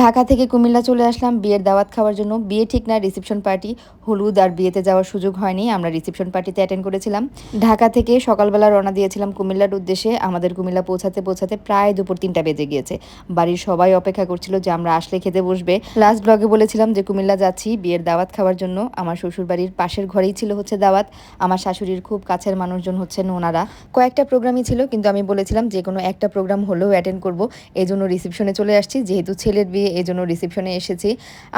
ঢাকা থেকে কুমিল্লা চলে আসলাম। বিয়ের দাওয়াত খাওয়ার জন্য। বিয়ে ঠিক না রিসেপশন পার্টি হলুদ আর বিয়েতে যাওয়ার সুযোগ হয়নি। আমরা রিসেপশন পার্টিতে অ্যাটেন্ড করেছিলাম। ঢাকা থেকে সকালবেলা রওনা দিয়েছিলাম কুমিল্লার উদ্দেশ্যে। আমাদের কুমিল্লা পৌঁছাতে পৌঁছাতে প্রায় দুপুর তিনটা বেজে গিয়েছে। বাড়ির সবাই অপেক্ষা করছিল যে আমরা আসলে খেতে বসবে। লাস্ট ব্লগে বলেছিলাম যে কুমিল্লা যাচ্ছি বিয়ের দাওয়াত খাওয়ার জন্য। আমার শ্বশুর বাড়ির পাশের ঘরেই ছিল হচ্ছে দাওয়াত। আমার শাশুড়ির খুব কাছের মানুষজন হচ্ছেন ওনারা কয়েকটা প্রোগ্রামই ছিল, কিন্তু আমি বলেছিলাম যে কোনো একটা প্রোগ্রাম হলেও অ্যাটেন্ড করব। এই জন্য রিসেপশনে চলে আসছি। যেহেতু ছেলের বিয়ে এই জন্য রিসেপশনে এসেছি।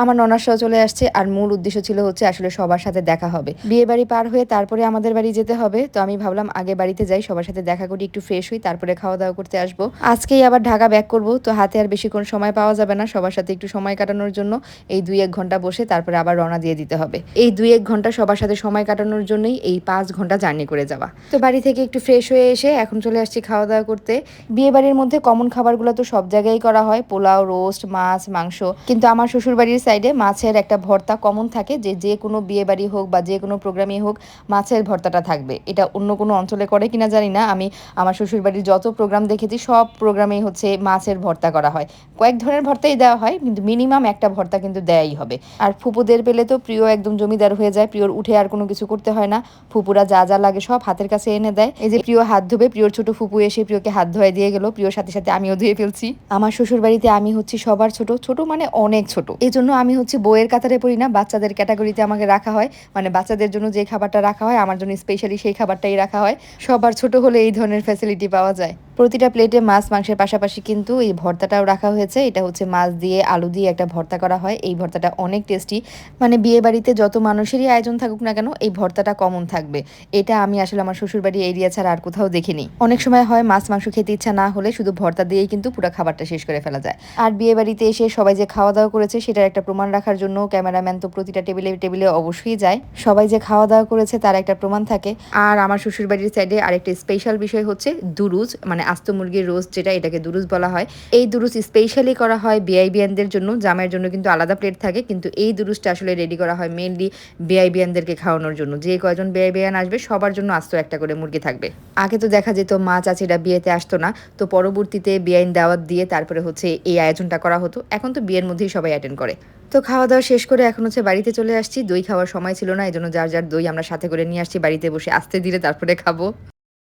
আমার সহ চলে আসছে আর মূল উদ্দেশ্য ছিল হচ্ছে আসলে সবার সাথে দেখা হবে। বিয়ে বাড়ি পার হয়ে তারপরে আমাদের বাড়ি যেতে হবে। তো আমি ভাবলাম আগে বাড়িতে যাই, সবার সাথে দেখা করি, একটু ফ্রেশ হই, তারপরে খাওয়া দাওয়া করতে আসব। আজকেই আবার ঢাকা ব্যাক করব। তো হাতে আর বেশিক্ষণ সময় পাওয়া যাবে না সবার সাথে একটু সময় কাটানোর জন্য। এই দুই এক ঘণ্টা বসে তারপরে আবার রওনা দিয়ে দিতে হবে। এই দুই এক ঘণ্টা সবার সাথে সময় কাটানোর জন্যই এই পাঁচ ঘণ্টা জার্নি করে যাওয়া। তো বাড়ি থেকে একটু ফ্রেশ হয়ে এসে এখন চলে আসছি খাওয়া দাওয়া করতে। বিয়ে বাড়ির মধ্যে কমন খাবারগুলো তো সব জায়গায় করা হয়। পোলাও রোস্ট মাছ, মাংস। কিন্তু আমার শ্বশুর বাড়ির সাইডে মাছের একটা ভর্তা কমন থাকে যে যে কোনো বিয়ে বাড়ি হোক বা যে কোনো প্রোগ্রামই হোক, মাছের ভর্তাটা থাকবে। এটা অন্য কোনো অঞ্চলে করে কিনা জানি না। আমি আমার শ্বশুর বাড়ির যত প্রোগ্রাম দেখেছি, সব প্রোগ্রামেই হচ্ছে মাছের ভর্তা করা হয়। কয়েক ধরনের ভর্তাই দেওয়া হয়, কিন্তু মিনিমাম একটা ভর্তা কিন্তু দেয়াই হবে। আর ফুপুদের পেলে তো প্রিয় একদম জমিদার হয়ে যায়, প্রিয়র উঠে আর কোনো কিছু করতে হয় না। ফুপুরা যা যা লাগে সব হাতের কাছে এনে দেয়। এই যে প্রিয় হাত ধুবে, প্রিয়র ছোট ফুপু এসে প্রিয়কে হাত ধোয়াই দিয়ে গেল। প্রিয়র সাথে সাথে আমিও ধুয়ে ফেলছি। আমার শ্বশুর বাড়িতে আমি হচ্ছি সবার ছোট ছোট মানে অনেক ছোট। এই জন্য আমি হচ্ছে বইয়ের কাতারে পড়ি না, বাচ্চাদের ক্যাটাগরিতে আমাকে রাখা হয়। মানে বাচ্চাদের জন্য যে খাবারটা রাখা হয়, আমার জন্য স্পেশালি সেই খাবারটাই রাখা হয়। সবার ছোট হলে এই ধরনের ফ্যাসিলিটি পাওয়া যায়। প্রতিটা প্লেটে মাছ, মাংসের পাশাপাশি কিন্তু এই ভর্তাটাও রাখা হয়েছে। এটা হচ্ছে মাছ দিয়ে আলু দিয়ে একটা ভর্তা করা হয়। এই ভর্তাটা অনেক টেস্টি। মানে বিয়ে বাড়িতে যত মানুষেরই আয়োজন থাকুক না কেন, এই ভর্তাটা কমন থাকবে। এটা আমি আসলে আমার শ্বশুর বাড়ি এরিয়া ছাড়া আর কোথাও দেখিনি। অনেক সময় হয় মাছ, মাংস খেতে ইচ্ছা না হলে শুধু ভর্তা দিয়েই কিন্তু পুরো খাবারটা শেষ করে ফেলা যায়। আর বিয়ে বাড়িতে এসে সবাই যে খাওয়া দাওয়া করেছে, সেটার একটা প্রমাণ রাখার জন্য ক্যামেরাম্যান তো প্রতিটা টেবিলে টেবিলে অবশ্যই যায়। সবাই যে খাওয়া দাওয়া করেছে, তার একটা প্রমাণ থাকে। আর আমার শ্বশুর বাড়ির সাইডে আরেকটা স্পেশাল বিষয় হচ্ছে দুরুজ মানে আস্ত মুরগির রোস্ট যেটা এটাকে দুরুজ বলা হয়। এই দুরুজ স্পেশালি করা হয় বিআইবিয়ানদের জন্য জামাইয়ের জন্য কিন্তু আলাদা প্লেট থাকে, কিন্তু এই দুরুসটা আসলে রেডি করা হয় মেনলি বিআইবিয়ানদেরকে খাওয়ানোর জন্য। যে কয়জন বিআইবিয়ান আসবে, সবার জন্য আস্ত একটা করে মুরগি থাকবে। আগে তো দেখা যেত মা চাচিরা বিয়েতে আসতো না, তো পরবর্তীতে বিআইন দাওয়াত দিয়ে তারপরে হচ্ছে এই আয়োজনটা করা হতো। এখন তো বিয়ের মধ্যেই সবাই অ্যাটেন্ড করে। তো খাওয়া দাওয়া শেষ করে এখন হচ্ছে বাড়িতে চলে আসছি। দই খাওয়ার সময় ছিল না এই জন্য যার যার দই আমরা সাথে করে নিয়ে আসছি, বাড়িতে বসে আস্তে দিলে তারপরে খাব।